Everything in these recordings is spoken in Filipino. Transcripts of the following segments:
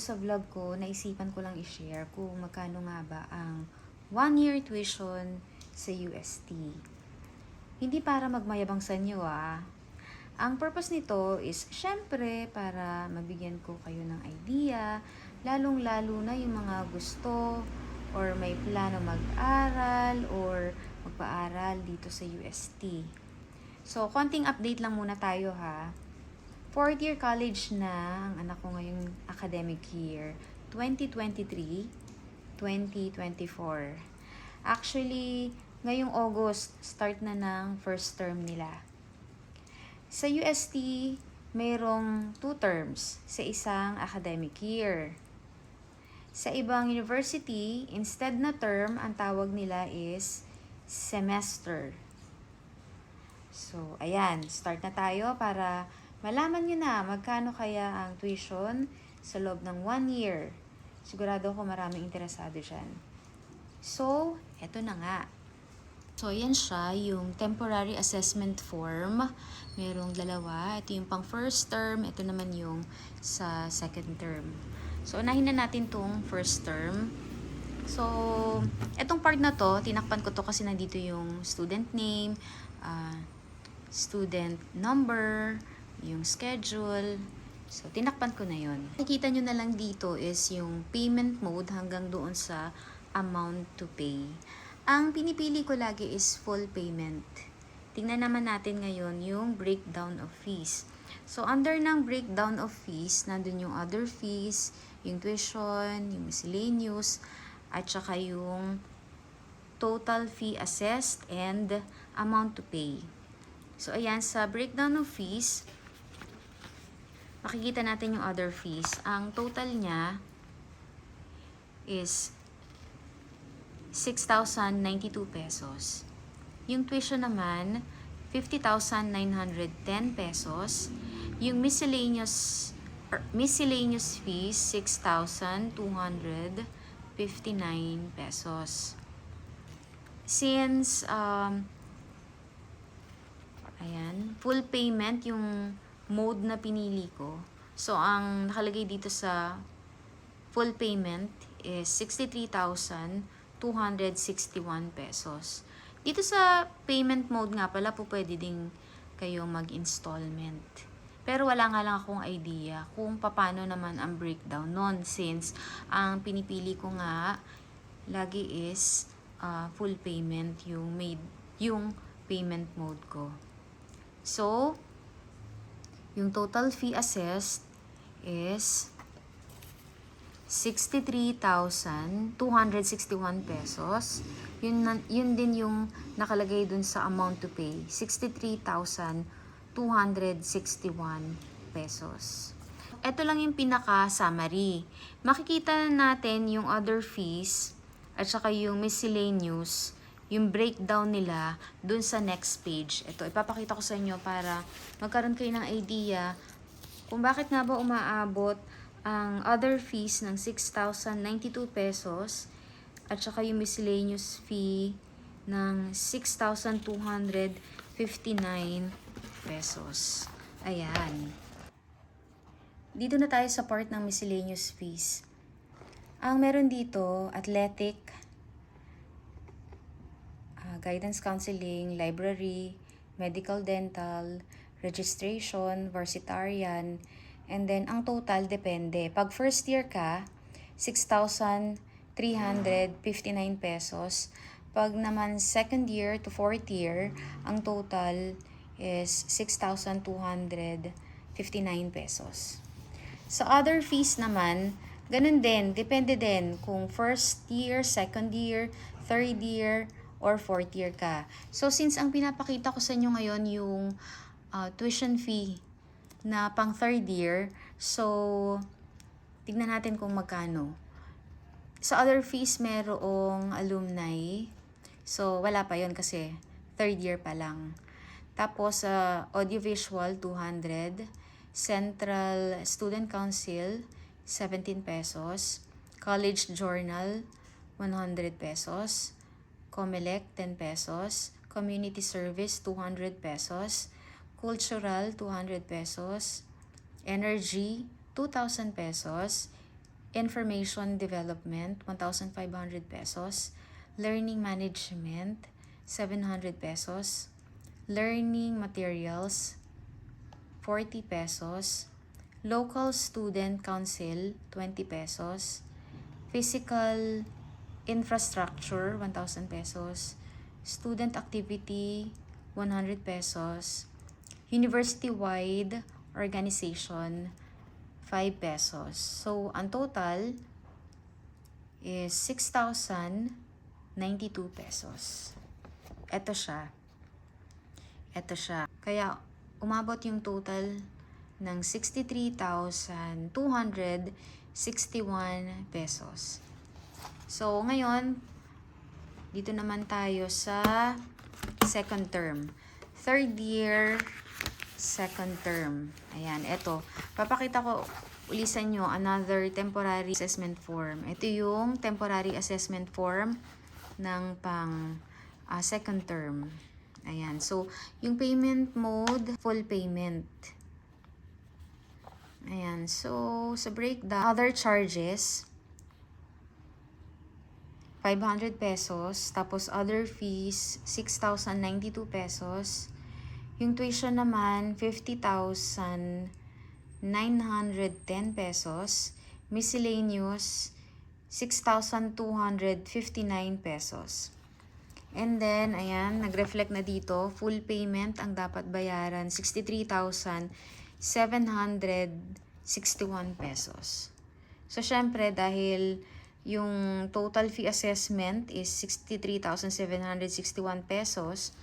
sa vlog ko, naisipan ko lang i-share kung magkano nga ba ang one-year tuition sa UST. Hindi para magmayabang sa inyo ah. Ang purpose nito is syempre para mabigyan ko kayo ng idea, lalong-lalo na yung mga gusto or may plano mag-aral or magpaaral dito sa UST. So, konting update lang muna tayo ha. Fourth year college na ang anak ko ngayong academic year, 2023-2024. Actually, ngayong August, start na ng first term nila. Sa UST, mayroong two terms sa isang academic year. Sa ibang university, instead na term, ang tawag nila is semester. So, ayan, start na tayo para malaman nyo na magkano kaya ang tuition sa loob ng one year. Sigurado ako maraming interesado dyan. So, eto na nga. So, yan siya, yung temporary assessment form. Merong dalawa. Ito yung pang first term. Ito naman yung sa second term. So, unahin na natin tong first term. So, etong part na to, tinakpan ko to kasi nandito yung student name, ah, student number, yung schedule. So, tinakpan ko na yon. Nakikita nyo na lang dito is yung payment mode hanggang doon sa amount to pay. Ang pinipili ko lagi is full payment. Tingnan naman natin ngayon yung breakdown of fees. So, under ng breakdown of fees, nandun yung other fees, yung tuition, yung miscellaneous, at saka yung total fee assessed and amount to pay. So, ayan, sa breakdown of fees, makikita natin yung other fees. Ang total niya is 6,092 pesos. Yung tuition naman, 50,910 pesos. Yung miscellaneous er, miscellaneous fees, 6,259 pesos. Since um, Ayan. Full payment yung mode na pinili ko. So, ang nakalagay dito sa full payment is 63,261 pesos. Dito sa payment mode nga pala po pwede din kayo mag-installment. Pero wala nga lang akong idea kung paano naman ang breakdown nun since ang pinipili ko nga lagi is uh, full payment yung made yung payment mode ko. So, yung total fee assessed is 63,261 pesos. Yun, na- yun din yung nakalagay dun sa amount to pay. 63,261 pesos. Ito lang yung pinaka-summary. Makikita natin yung other fees at saka yung miscellaneous yung breakdown nila dun sa next page. Ito, ipapakita ko sa inyo para magkaroon kayo ng idea kung bakit nga ba umaabot ang other fees ng 6,092 pesos at saka yung miscellaneous fee ng 6,259 pesos. Ayan. Dito na tayo sa part ng miscellaneous fees. Ang meron dito, athletic, guidance counseling, library, medical dental, registration, varsitarian, and then ang total depende. Pag first year ka, 6,359 pesos. Pag naman second year to fourth year, ang total is 6,259 pesos. Sa other fees naman, ganun din, depende din kung first year, second year, third year, or fourth year ka. So, since ang pinapakita ko sa inyo ngayon yung uh, tuition fee na pang third year, so, tignan natin kung magkano. Sa other fees, merong alumni. So, wala pa yon kasi third year pa lang. Tapos, sa audiovisual, 200. Central Student Council, 17 pesos. College Journal, 100 pesos. Comelec, 10 pesos. Community Service, 200 pesos. Cultural, 200 pesos. Energy, 2,000 pesos. Information Development, 1,500 pesos. Learning Management, 700 pesos. Learning Materials, 40 pesos. Local Student Council, 20 pesos. Physical Infrastructure, 1,000 pesos. Student Activity, 100 pesos. University-wide Organization, 5 pesos. So, ang total is 6,092 pesos. Ito siya. Ito siya. Kaya, umabot yung total ng 63,261 pesos. So, ngayon, dito naman tayo sa second term. Third year, second term. Ayan, eto. Papakita ko uli sa inyo another temporary assessment form. Ito yung temporary assessment form ng pang ah, second term. Ayan. So, yung payment mode, full payment. Ayan. So, sa breakdown, other charges, 500 pesos. Tapos, other fees, 6,092 pesos. Yung tuition naman, 50,910 pesos. Miscellaneous, 6,259 pesos. And then, ayan, nag-reflect na dito, full payment ang dapat bayaran, 63,761 pesos. So, syempre, dahil yung total fee assessment is 63,761 pesos,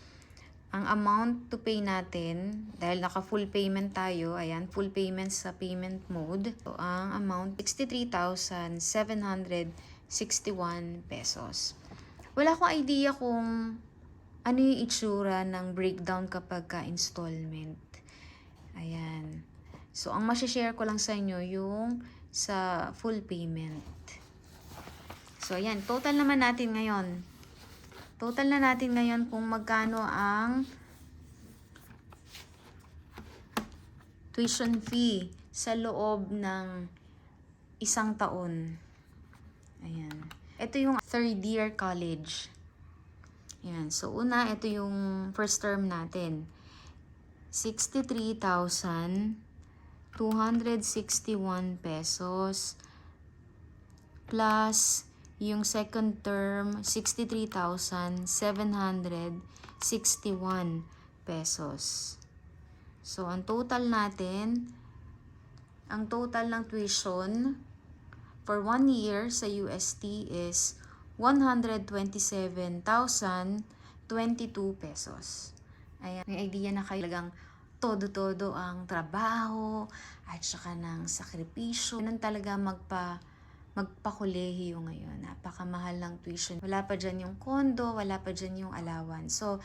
ang amount to pay natin, dahil naka full payment tayo, ayan, full payment sa payment mode, so ang amount, 63,761 pesos. Wala akong idea kung ano yung itsura ng breakdown kapag ka-installment. Ayan. So, ang masishare ko lang sa inyo yung sa full payment. So, ayan. Total naman natin ngayon. Total na natin ngayon kung magkano ang tuition fee sa loob ng isang taon. Ayan. Ito yung third year college. Ayan. So, una, ito yung first term natin. 63,261 pesos plus yung second term, 63,761 pesos. So, ang total natin, ang total ng tuition for one year sa UST is 127,022 pesos. Ayan, may idea na kayo talagang todo-todo ang trabaho at saka ng sakripisyo. Ganun talaga magpa magpakolehiyo ngayon. Napakamahal ng tuition. Wala pa dyan yung kondo, wala pa dyan yung allowance. So,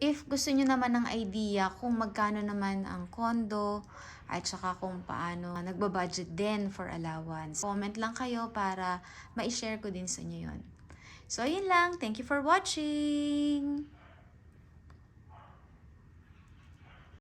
if gusto nyo naman ng idea kung magkano naman ang kondo, at saka kung paano nagbabudget din for allowance. Comment lang kayo para ma-share ko din sa inyo yun. So, yun lang. Thank you for watching!